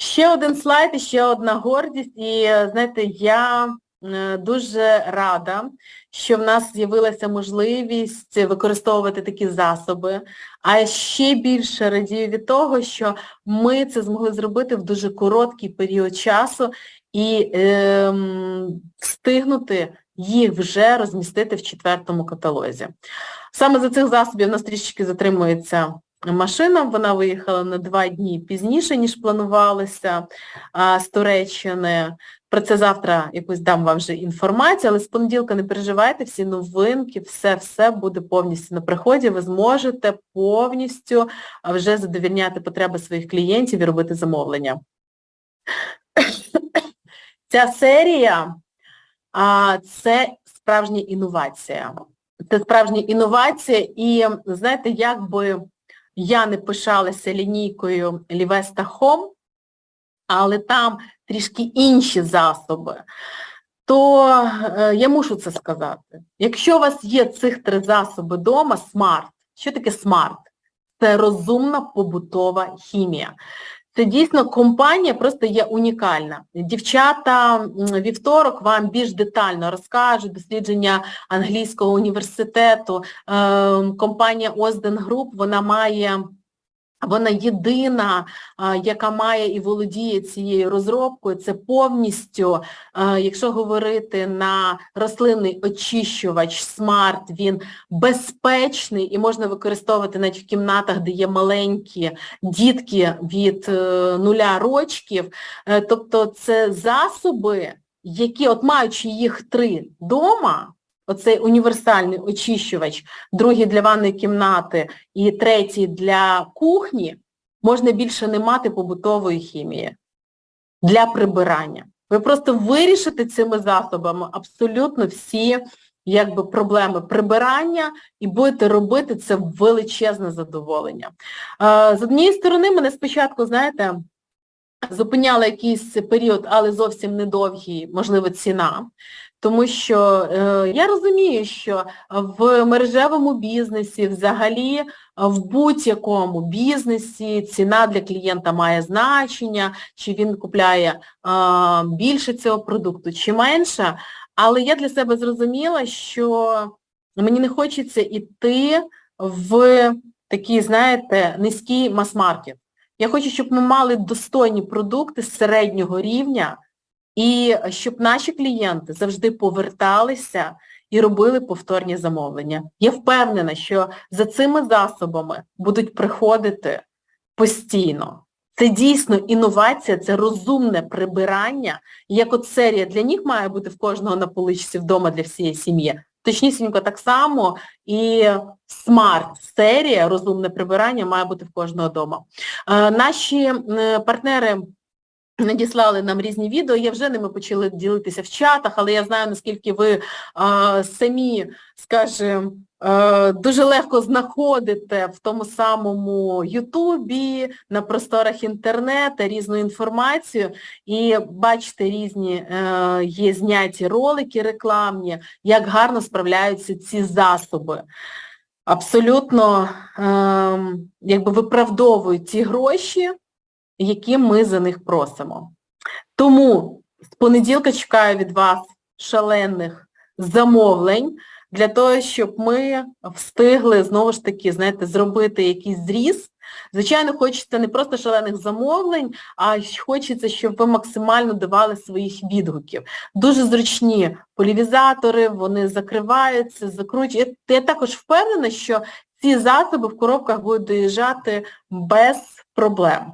Ще один слайд і ще одна гордість. І знаєте, я е, дуже рада, що в нас з'явилася можливість використовувати такі засоби. А ще більше радію від того, що ми це змогли зробити в дуже короткий період часу і ем, встигнути їх вже розмістити в четвертому каталозі. Саме за цих засобів нас трішечки затримується машина, вона виїхала на два дні пізніше, ніж планувалося з Туреччини. Про це завтра якусь дам вам вже інформацію, але з понеділка не переживайте, всі новинки, все-все буде повністю на приході. Ви зможете повністю вже задовільняти потреби своїх клієнтів і робити замовлення. Ця серія це справжня інновація. Це справжня інновація і, знаєте, як би я не пишалася лінійкою Лівеста Home, але там трішки інші засоби, то е, я мушу це сказати. Якщо у вас є цих три засоби вдома, смарт. Що таке смарт? Це розумна побутова хімія. Це дійсно компанія просто є унікальна. Дівчата вівторок вам більш детально розкажуть дослідження англійського університету. Е, Компанія Osden Group, вона має вона єдина, яка має і володіє цією розробкою, це повністю, якщо говорити на рослинний очищувач смарт, він безпечний і можна використовувати навіть в кімнатах, де є маленькі дітки від е, нуля рочків. Е, Тобто це засоби, які, от маючи їх три вдома, оцей універсальний очищувач, другий для ванної кімнати і третій для кухні, можна більше не мати побутової хімії для прибирання. Ви просто вирішите цими засобами абсолютно всі якби, проблеми прибирання і будете робити це величезне задоволення. Е, З однієї сторони, мене спочатку, знаєте, зупиняла якийсь період, але зовсім недовгий, можливо, ціна. Тому що е, я розумію, що в мережевому бізнесі, взагалі в будь-якому бізнесі ціна для клієнта має значення, чи він купляє е, більше цього продукту, чи менше. Але я для себе зрозуміла, що мені не хочеться йти в такий, знаєте, низький мас-маркет. Я хочу, щоб ми мали достойні продукти середнього рівня, і щоб наші клієнти завжди поверталися і робили повторні замовлення. Я впевнена, що за цими засобами будуть приходити постійно. Це дійсно інновація, це розумне прибирання. Як от серія для них має бути в кожного на поличці вдома для всієї сім'ї. Точнісінько так само і смарт-серія, розумне прибирання має бути в кожного вдома. Е, наші партнери надіслали нам різні відео, я вже ними почала ділитися в чатах, але я знаю, наскільки ви а, самі, скажімо, дуже легко знаходите в тому самому Ютубі, на просторах інтернету різну інформацію і бачите різні е, є зняті ролики рекламні, як гарно справляються ці засоби. Абсолютно е, якби виправдовують ті гроші, які ми за них просимо. Тому з понеділка чекаю від вас шалених замовлень для того, щоб ми встигли, знову ж таки, знаєте, зробити якийсь зріз. Звичайно, хочеться не просто шалених замовлень, а хочеться, щоб ви максимально давали своїх відгуків. Дуже зручні полівізатори, вони закриваються, закручують. Я, також впевнена, що ці засоби в коробках будуть доїжджати без проблем.